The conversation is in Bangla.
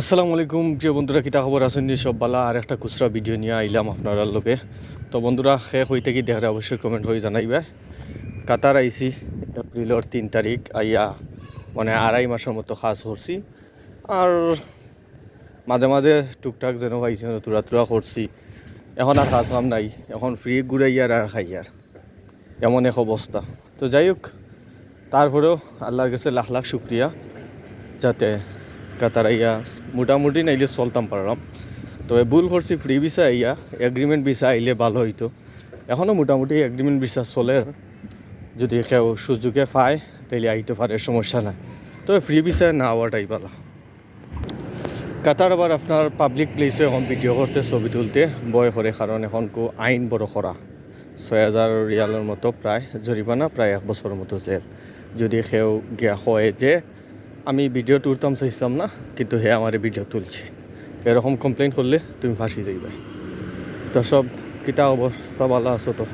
আসসালামু আলাইকুম, প্রিয় বন্ধুরা, কিতা খবর? আছেন নি সব বালা? আর একটা খুচরা ভিডিও নিয়ে আইলাম আপনার লোকে তো বন্ধুরা শেষ হইতে কি দেখার অবশ্যই কমেন্ট হয়ে জানাইবা। কাতার আইসি এপ্রিলের তিন তারিখ আইয়া মানে আড়াই মাসের মতো কাজ করছি আর মাঝে মাঝে টুকটাক যেন পাইছি তুরা তুরা করছি এখন আর কাজ কাম নাই, এখন ফ্রি ঘুরাইয়ার আর খাই খাইয়ার এমন এক অবস্থা তো যাই হোক তারপরেও আল্লাহর কাছে লাখ লাখ শুক্রিয়া যাতে কাতার আইয়া মোটামুটি নাইলে চলতাম পারলাম। তবে ভুল করছি ফ্রি ভিসা আইয়া এগ্রিমেন্ট ভিসা আইলে ভালো হইতো এখনও মোটামুটি এগ্রিমেন্ট ভিসা চলে যদি কেউ সুযোগে পায়, তাইলে আইতে পারে সমস্যা নাই। তবে ফ্রি ভিসা না হওয়াটাই ভালো। কাতার আবার আপনার পাবলিক প্লেসে এখন ভিডিও করতে ছবি তুলতে, বয় করে কারণ এখন কো আইন বড় করা ছয় হাজার রিয়ালের মতো প্রায় জরিমানা প্রায় এক বছরের মতো জেল। যদি কেউ গিয়া হয় যে আমি ভিডিও তুলতাম চাইছিলাম না, কিন্তু হে আমার ভিডিও তুলছে। এরকম কমপ্লেন করলে তুমি ফাঁসি যাইবে তো সব কিতা অবস্থা ভালো আছো তো?